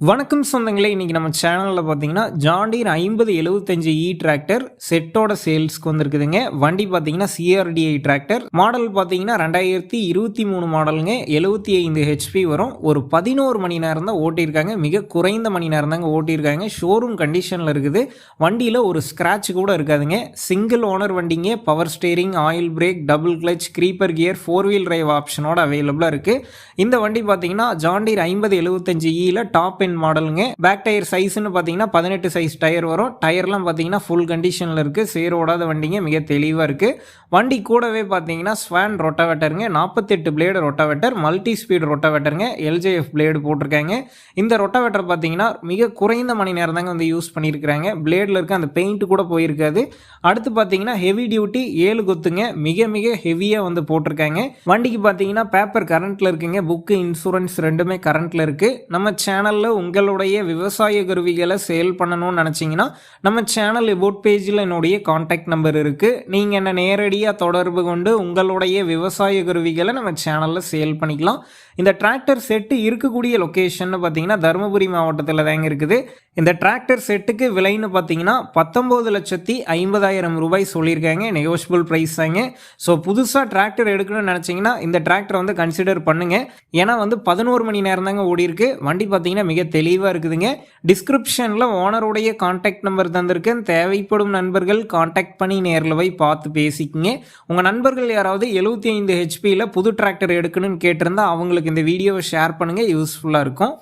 வணக்கம் சொந்தங்களே இன்றைக்கி நம்ம சேனலில் பார்த்தீங்கன்னா ஜாண்டீர் ஐம்பது எழுபத்தஞ்சு இ e டிராக்டர் செட்டோட சேல்ஸ்க்கு வந்திருக்குதுங்க. வண்டி பார்த்தீங்கன்னா சிஆர்டிஐ டிராக்டர் மாடல் பார்த்தீங்கன்னா ரெண்டாயிரத்தி இருபத்தி மூணு மாடலுங்க எழுபத்தி ஐந்து ஹெச்பி வரும். ஒரு பதினோரு மணி நேரம் தான் ஓட்டியிருக்காங்க. மிக குறைந்த மணி நேரம் தாங்க ஓட்டியிருக்காங்க. ஷோரூம் கண்டிஷனில் இருக்குது. வண்டியில் ஒரு ஸ்க்ராட்ச் கூட இருக்காதுங்க. சிங்கிள் ஓனர் வண்டிங்க. Power steering oil brake double clutch creeper gear four wheel drive ஆப்ஷனோட அவைலபிளாக இருக்குது இந்த வண்டி பார்த்தீங்கன்னா ஜாண்டீர் ஐம்பது எழுபத்தஞ்சு இயில் டாப் என் மாடலுங்க பேக் டயர் சைஸ்னு பார்த்தீங்கன்னா பதினெட்டு சைஸ் டயர் வரும். டயர்லாம் பார்த்தீங்கன்னா ஃபுல் கண்டிஷனில் இருக்குது சேரோடாத வண்டிங்க மிக தெளிவாக இருக்குது வண்டி கூடவே பார்த்தீங்கன்னா ஸ்வான் ரொட்டவேட்டருங்க நாற்பத்தெட்டு பிளேடு ரொட்டவேட்டர் மல்டி ஸ்பீடு ரொட்டவேட்டருங்க எல்ஜேஎஃப் பிளேடு போட்டிருக்காங்க. இந்த ரொட்டவேட்டர் பார்த்தீங்கன்னா மிக குறைந்த மணி நேரம் தாங்க வந்து யூஸ் பண்ணியிருக்கிறாங்க பிளேடில் இருக்க அந்த பெயிண்ட் கூட போயிருக்காது. அடுத்து பார்த்தீங்கன்னா ஹெவி டியூட்டி ஏழு கொத்துங்க. மிக மிக ஹெவியாக வந்து போட்டிருக்காங்க. வண்டிக்கு பார்த்தீங்கன்னா பேப்பர் கரண்ட்டில் இருக்குங்க. புக்கு இன்சூரன்ஸ் ரெண்டுமே கரண்ட்டில் இருக்குது நம்ம சேனலில் உங்களுடைய விவசாய கருவிகளை சேல் பண்ணணும்னு நினச்சிங்கன்னா நம்ம சேனல் எபோட் பேஜில் என்னுடைய காண்டாக்ட் நம்பர் இருக்குது நீங்கள் என்னை நேரடியாக தொடர்பு கொண்டு உங்களுடைய விவசாய கருவிகளை நம்ம சேனலில் சேல் பண்ணிக்கலாம். இந்த டிராக்டர் செட்டு இருக்கக்கூடிய லொக்கேஷன் பார்த்தீங்கன்னா தருமபுரி மாவட்டத்தில் தாங்க இருக்குது. இந்த டிராக்டர் செட்டுக்கு விலைன்னு பார்த்தீங்கன்னா பத்தொம்போது லட்சத்தி ஐம்பதாயிரம் ரூபாய் சொல்லியிருக்காங்க. நெகோஷியபிள் ப்ரைஸ் தாங்க. ஸோ புதுசாக டிராக்டர் எடுக்கணும்னு நினச்சிங்கன்னா இந்த டிராக்டர் வந்து கன்சிடர் பண்ணுங்கள் ஏன்னா வந்து பதினோரு மணி நேரம் தாங்க ஓடி இருக்கு வண்டி பார்த்தீங்கன்னா மிக தெளிவாக இருக்குதுங்க. டிஸ்கிரிப்ஷனில் ஓனருடைய காண்டாக்ட் நம்பர் தந்திருக்கேன். தேவைப்படும் நண்பர்கள் காண்டாக்ட் பண்ணி நேரில் போய் பார்த்து பேசிக்கங்க. உங்கள் நண்பர்கள் யாராவது எழுபத்தி ஐந்து ஹெச்பியில் புது டிராக்டர் எடுக்கணும்னு கேட்டிருந்தா அவங்களுக்கு இந்த வீடியோவை ஷேர் பண்ணுங்கள் யூஸ்ஃபுல்லாக இருக்கும்.